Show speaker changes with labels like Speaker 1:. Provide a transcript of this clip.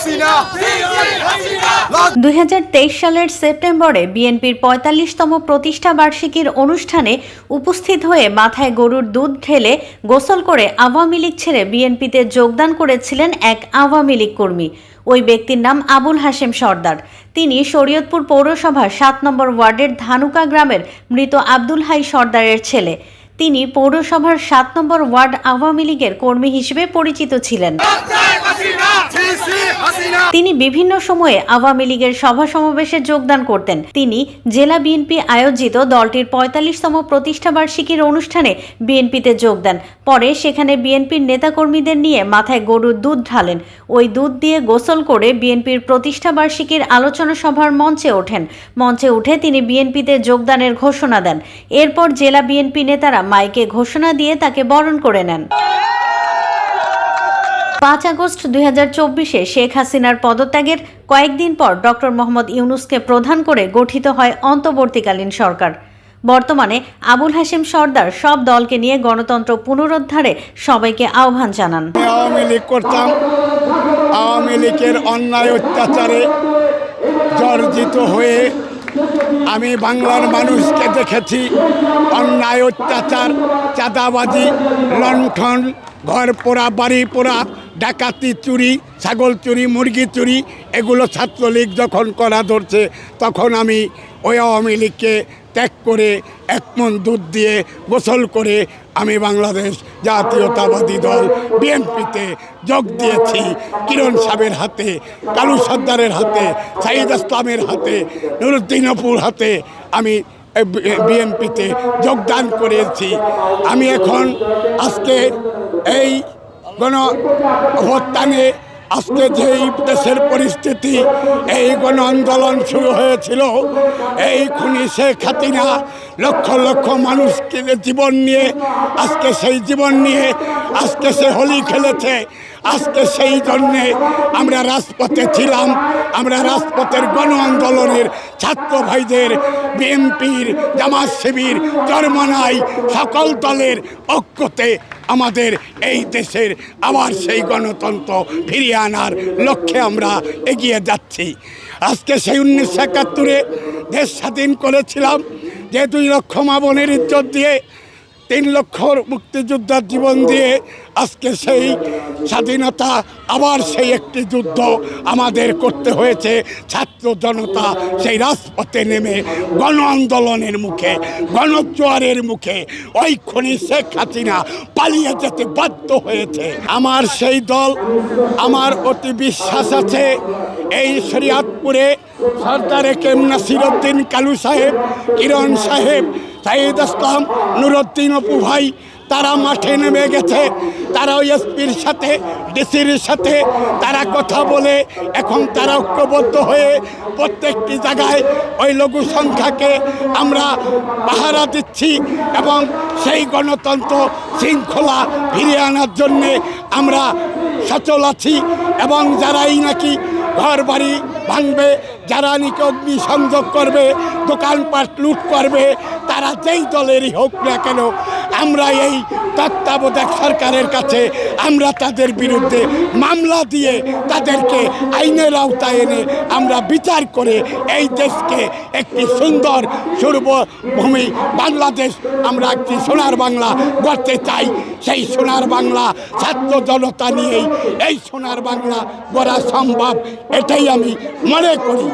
Speaker 1: হাসিনা।
Speaker 2: দুই সালের সেপ্টেম্বরে বিএনপির পঁয়তাল্লিশতম প্রতিষ্ঠা বার্ষিকীর অনুষ্ঠানে উপস্থিত হয়ে মাথায় গরুর দুধ ঢেলে গোসল করে আওয়ামী লীগ ছেড়ে বিএনপিতে যোগদান করেছিলেন এক আওয়ামী লীগ কর্মী। ওই ব্যক্তির নাম আবুল হাশেম সর্দার। তিনি শরীয়তপুর পৌরসভার সাত নম্বর ওয়ার্ডের ধানুকা গ্রামের মৃত আব্দুল হাই সর্দারের ছেলে। তিনি পৌরসভার সাত নম্বর ওয়ার্ড আওয়ামী লীগের কর্মী হিসেবে পরিচিত ছিলেন। তিনি বিভিন্ন সময়ে আওয়ামী লীগের সভা সমাবেশে যোগদান করতেন। তিনি জেলা বিএনপি আয়োজিত দলটির পঁয়তাল্লিশতম প্রতিষ্ঠাবার্ষিকীর অনুষ্ঠানে বিএনপিতে যোগ দেন। পরে সেখানে বিএনপির নেতাকর্মীদের নিয়ে মাথায় গরুর দুধ ঢালেন। ওই দুধ দিয়ে গোসল করে বিএনপির প্রতিষ্ঠাবার্ষিকীর আলোচনা সভার মঞ্চে ওঠেন। মঞ্চে উঠে তিনি বিএনপিতে যোগদানের ঘোষণা দেন। এরপর জেলা বিএনপি নেতারা মাইকে ঘোষণা দিয়ে তাকে বরণ করে নেন। পাঁচ আগস্ট দুই হাজার চব্বিশে শেখ হাসিনার পদত্যাগের কয়েকদিন পর ডক্টর মোহাম্মদ ইউনুসকে প্রধান করে গঠিত হয় অন্তর্বর্তীকালীন সরকার। বর্তমানে আবুল হাসিম সর্দার সব দলকে নিয়ে গণতন্ত্র পুনরুদ্ধারে সবাইকে আহ্বান জানান।
Speaker 3: আওয়ামী লীগ করতাম। আওয়ামী লীগের অন্যায় অত্যাচারে জর্জিত হয়ে আমি বাংলার মানুষকে দেখেছি। অন্যায় অত্যাচার, চাঁদাবাজি, লণ্ঠন, ঘর পোড়া, বাড়ি পোড়া ডাকাতি চুরি, ছাগল চুরি, মুরগি চুরি, এগুলো ছাত্রলীগ যখন করা ধরছে, তখন আমি ওই আওয়ামী লীগকে ত্যাগ করে এক মন দুধ দিয়ে গোসল করে আমি বাংলাদেশ জাতীয়তাবাদী দল বিএনপিতে যোগ দিয়েছি। কিরণ সাহেবের হাতে, কালু সর্দারের হাতে সাইদ ইসলামের হাতে নুরুদ্দিন অপুর হাতে আমি বিএনপিতে যোগদান করেছি। আমি এখন আজকে এই গণ নেই আজকে যেই দেশের পরিস্থিতি, এই গণ আন্দোলন শুরু হয়েছিল, এই খুনি শেখ হাসিনা লক্ষ লক্ষ মানুষকে জীবন নিয়ে, আজকে সেই জীবন নিয়ে, আজকে সে হোলি খেলেছে আজকে সেই জন্যে আমরা রাজপথে ছিলাম। আমরা রাজপথের গণ আন্দোলনের ছাত্র ভাইদের, বিএনপির, জামাত শিবির, চরমনাই সকল দলের ঐক্যতে আমাদের এই দেশের আবার সেই গণতন্ত্র ফিরিয়ে আনার লক্ষ্যে আমরা এগিয়ে যাচ্ছি। আজকে সেই উনিশশো একাত্তরে দেশ স্বাধীন করেছিলাম যে দুই লক্ষ মা বোনের ইজ্জত দিয়ে তিন লক্ষ মুক্তিযোদ্ধার জীবন দিয়ে আজকে সেই স্বাধীনতা, আবার সেই একটি যুদ্ধ আমাদের করতে হয়েছে। ছাত্র জনতা সেই রাজপথে নেমে গণ আন্দোলনের মুখে, গণজোয়ারের মুখে ওই খনি শেখ হাসিনা পালিয়ে যেতে বাধ্য হয়েছে। আমার সেই দল, আমার অতি বিশ্বাস আছে, এই শরিয়াতপুরে সর্দারে কেমনা নাসিরুদ্দিন কালু সাহেব, কিরণ সাহেব সাইদ আসলাম নুরুদ্দিন অপু ভাই, তারা মাঠে নেমে গেছে। তারা ওই এসপির সাথে, ডিসির সাথে, তারা কথা বলে, এখন তারা ঐক্যবদ্ধ হয়ে প্রত্যেকটি জায়গায় ওই লঘু সংখ্যাকে আমরা পাহারা দিচ্ছি এবং সেই গণতন্ত্র শৃঙ্খলা ফিরিয়ে আনার জন্যে আমরা সচল আছি এবং যারাই নাকি ঘর বাড়ি ভাঙবে, যারা নাকি অগ্নি সংযোগ করবে, দোকানপাট লুট করবে তারা যেই দলেরই হোক না কেন, আমরা এই তত্ত্বাবধায়ক সরকারের কাছে আমরা তাদের বিরুদ্ধে মামলা দিয়ে তাদেরকে আইনের আওতায় এনে আমরা বিচার করে এই দেশকে একটি সুন্দর সর্বভূমি বাংলাদেশ আমরা একটি সোনার বাংলা গড়তে চাই। সেই সোনার বাংলা ছাত্র জনতা নিয়েই এই সোনার বাংলা গড়া সম্ভব, এটাই আমি মনে করি।